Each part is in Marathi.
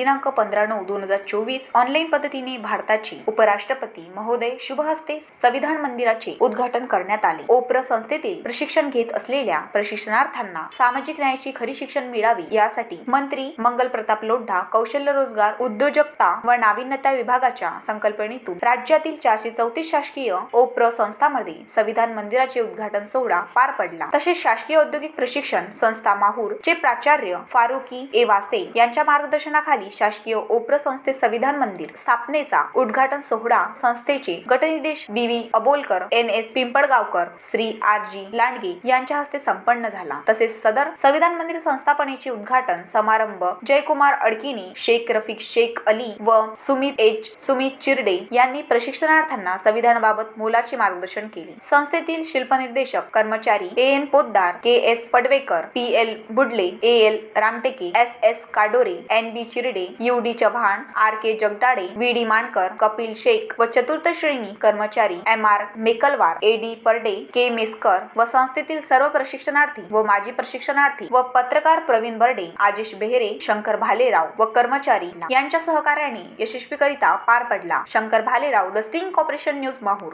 दिनांक पंधरा नऊ दोन हजार चोवीस ऑनलाईन पद्धतीने भारताचे उपराष्ट्रपती महोदय शुभहस्ते संविधान मंदिराचे उद्घाटन करण्यात आले. ओप्र संस्थेतील प्रशिक्षण घेत असलेल्या प्रशिक्षणार्थांना सामाजिक न्यायाची खरी शिक्षण मिळावी यासाठी मंत्री मंगल प्रताप लोढा कौशल्य रोजगार उद्योजकता व नाविन्यता विभागाच्या संकल्पनेतून राज्यातील चारशे चौतीस शासकीय ओप्र संस्थांमध्ये संविधान मंदिराचे उद्घाटन सोहळा पार पडला. तसेच शासकीय औद्योगिक प्रशिक्षण संस्था माहूर चे प्राचार्य फारुकी एवासे यांच्या मार्गदर्शनाखाली शासकीय ओप्र संस्थे संविधान मंदिर स्थापनेचा उद्घाटन सोहळा संस्थेचे गटनिदेश B V Abolkar N S Pimpalgaonkar Shri R G Landge यांच्या हस्ते संपन्न झाला. तसेच सदर संविधान मंदिर संस्थापनेचे उद्घाटन समारंभ जयकुमार अडकिणी शेख रफिक शेख अली व सुमित एच. सुमित चिरडे यांनी प्रशिक्षणार्थांना संविधानाबाबत मोलाचे मार्गदर्शन केले. संस्थेतील शिल्पनिर्देशक कर्मचारी A N Poddar K S Padwekar P L Budle A L Ramteke S S Kadore N B Chirde U D Chavan R K Jagdade V D Mankar Kapil Shaikh व चतुर्थ श्रेणी कर्मचारी M R Mekalwar A D Parde K Meskar व संस्थेतील सर्व प्रशिक्षणार्थी व माजी प्रशिक्षणार्थी व पत्रकार प्रवीण बर्डे आजेश बेहरे शंकर भालेराव व कर्मचारी यांच्या सहकार्याने यशस्वीकरिता पार पडला. Shankar Bhalerao the sting corporation news Mahur.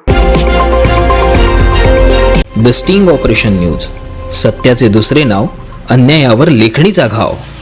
The sting operation news. सत्याचे दुसरे नाव अन्यायावर लेखणीचा घाव.